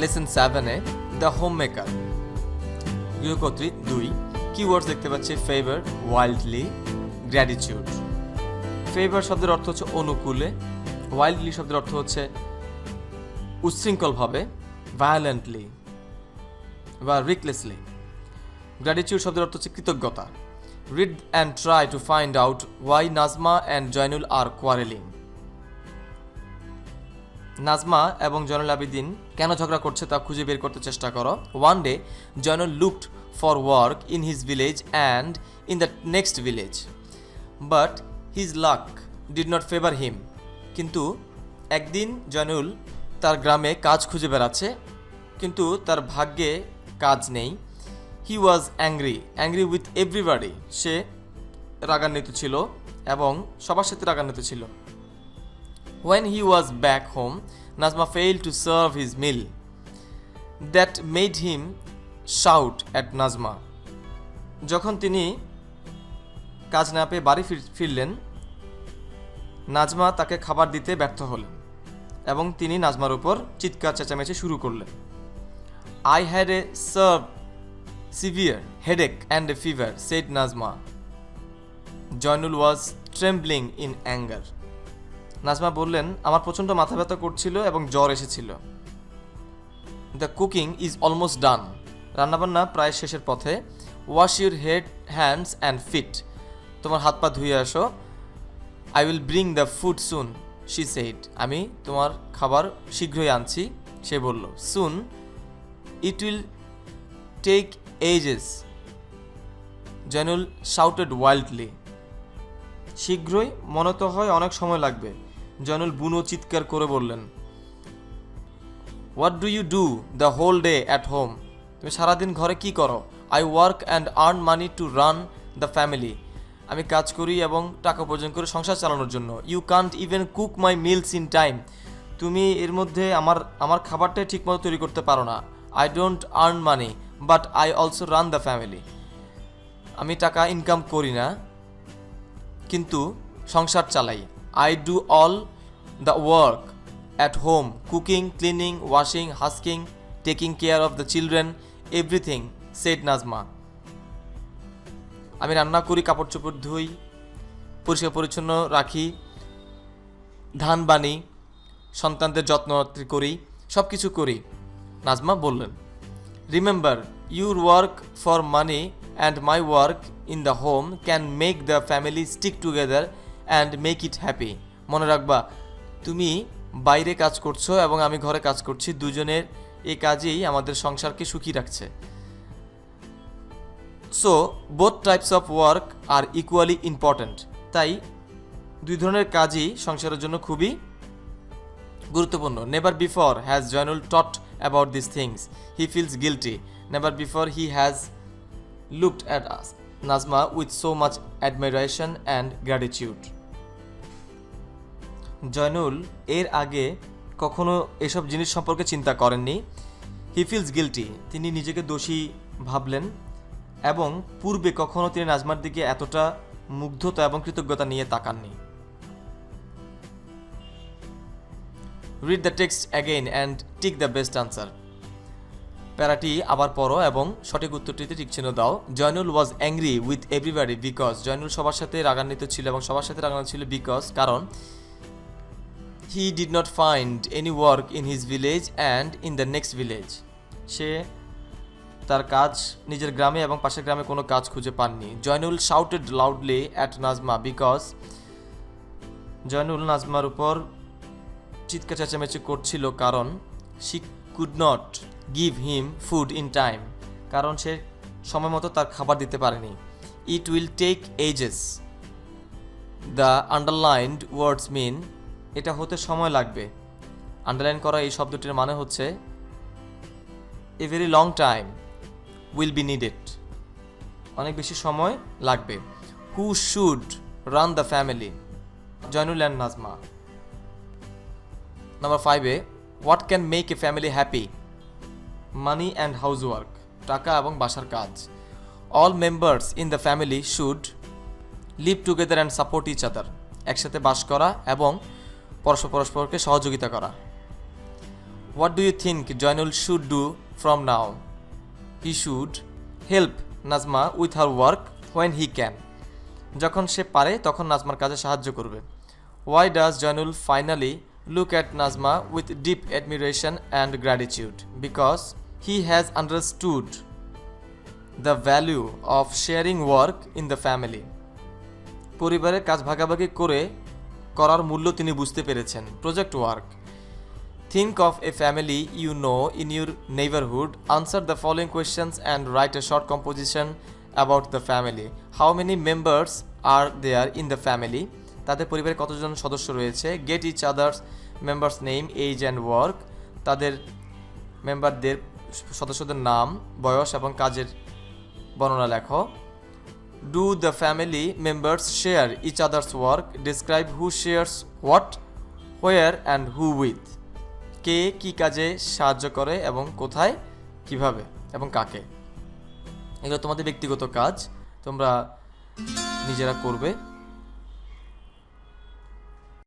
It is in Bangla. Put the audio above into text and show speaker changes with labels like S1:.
S1: লেসন সেভেনে দ্য হোম মেকার গৃহকর্ত্রী দুই। কিওয়ার্ডস দেখতে পাচ্ছি ফেভার ওয়াইল্ডলি গ্র্যাটিটিউড ফেভার শব্দের অর্থ হচ্ছে অনুকূলে। ওয়াইল্ডলি শব্দের অর্থ হচ্ছে উচ্ছৃঙ্খলভাবে ভায়োলেন্টলি বা রিকলেসলি গ্র্যাটিটিউড শব্দের অর্থ হচ্ছে কৃতজ্ঞতা। Read and try to find out why Najma and Zainul are quarreling Najma এবং জয়নুল আবিদিন কেন ঝগড়া করছে তা খুঁজে বের করতে চেষ্টা করো। One day Zainul looked for work in his village and in the next village but his luck did not favour him কিন্তু একদিন জয়নুল তার গ্রামে কাজ খুঁজে বেড়াচ্ছে, কিন্তু তার ভাগ্যে কাজ নেই। He was angry angry with everybody সে রাগান্বিত ছিল এবং সবার সাথে রাগান্বিত ছিল। When he was back home, Nazma failed to serve his meal. That made him shout at Nazma. যখন তিনি কাজ না পেয়ে বাড়ি ফির- ফিরলেন নাজমা তাকে খাবার দিতে ব্যর্থ হলেন এবং তিনি নাজমার উপর চিৎকার চেঁচামেচি শুরু করলেন I had a serve severe headache and a fever said Najma Zainul was trembling in anger Najma বললেন, আমার প্রচণ্ড মাথা ব্যথা করছিল এবং জ্বর এসেছিল। The cooking is almost done রান্নাবান্না প্রায় শেষের পথে। Wash your head hands and feet তোমার হাত পা ধুয়ে আসো। I will bring the food soon she said আমি তোমার খাবার শীঘ্রই আনছি, সে বলল। Soon it will take ages Zainul shouted wildly শীঘ্রই, মনে তো হয় অনেক সময় লাগবে। জয়নুল বুনো চিৎকার করে বললেন what do you do the whole day at home তুমি সারাদিন ঘরে কি করো? I work and earn money to run the family আমি কাজ করি এবং টাকা উপার্জন করে সংসার চালানোর জন্য। You can't even cook my meals in time তুমি এর মধ্যে আমার আমার খাবারটাই ঠিকমতো তৈরি করতে পারো না। I don't earn money but I also run the family আমি টাকা ইনকাম করি না, কিন্তু সংসার চালাই। I do all the work at home cooking cleaning washing husking taking care of the children everything said Najma আমি রান্না করি কাপড় চোপড় ধুই, পরিষ্কার পরিচ্ছন্ন রাখি, ধান বানি, সন্তানদের যত্ন করি সব কিছু করি, নাজমা বললেন। Remember your work for money and my work in the home can make the family stick together and make it happy মনে রাখবা, তুমি বাইরে কাজ করছ এবং আমি ঘরে কাজ করছি, দুজনের এই কাজেই আমাদের সংসারকে সুখী রাখছে। So both types of work are equally important তাই দুই ধরনের কাজই সংসারের জন্য খুবই গুরুত্বপূর্ণ। Never before has Zainul thought about this things he feels guilty never before he has looked at us Najma with so much admiration and gratitude Zainul এর আগে কখনো এসব জিনিস সম্পর্কে চিন্তা করেননি। হি ফিলস গিলটি তিনি নিজেকে দোষী ভাবলেন এবং পূর্বে কখনো তিনি নাজমার দিকে এতটা মুগ্ধতা এবং কৃতজ্ঞতা নিয়ে তাকাননি। Read the text again and tick the best answer প্যারাটি আবার পড়ো এবং সঠিক উত্তরটিতে টিক চিহ্ন দাও। Zainul was angry with everybody because Zainul সবার সাথে রাগান্বিত ছিল এবং সবার সাথে রাগান্বিত ছিল বিকজ কারণ he did not find any work in his village and in the next village সে তার কাজ নিজের গ্রামে এবং পাশের গ্রামে কোনো কাজ খুঁজে পাননি। Zainul shouted loudly at Najma because Zainul নাজমার উপর চিৎকার চেঁচামেচি করছিল কারণ she could not give him food in time কারণ সে সময় মতো তার খাবার দিতে পারেনি। It will take ages the underlined words mean এটা হতে সময় লাগবে। আন্ডারলাইন করা এই শব্দটির মানে হচ্ছে, a very long time will be needed. অনেক বেশি সময় লাগবে। Who should run the family. Zainul and Najma. Number ফাইভে, what can make a family happy? Money and house work টাকা এবং বাসার কাজ। All members in the family should live together and support each other, একসাথে বাস করা এবং পরস্পর পরস্পরকে সহযোগিতা করা। What do you think Zainul should do from now he should help Najma with her work when he can যখন সে পারে, তখন নাজমার কাজে সাহায্য করবে। Why does Zainul finally look at Najma with deep admiration and gratitude because he has understood the value of sharing work in the family পরিবারের কাজ ভাগাভাগি করে করার মূল্য তিনি বুঝতে পেরেছেন। Project work think of a family you know in your neighbourhood answer the following questions and write a short composition about the family how many members are there in the family তাদের পরিবারে কতজন সদস্য রয়েছে? Get each others members name age and work তাদের মেম্বারদের সদস্যদের নাম, বয়স এবং কাজের বর্ণনা লেখো। Do the family members share each others work describe who shares what where and who with কে কী কাজে সাহায্য করে এবং কোথায়, কীভাবে এবং কাকে? এগুলো তোমাদের ব্যক্তিগত কাজ। তোমরা নিজেরা করবে।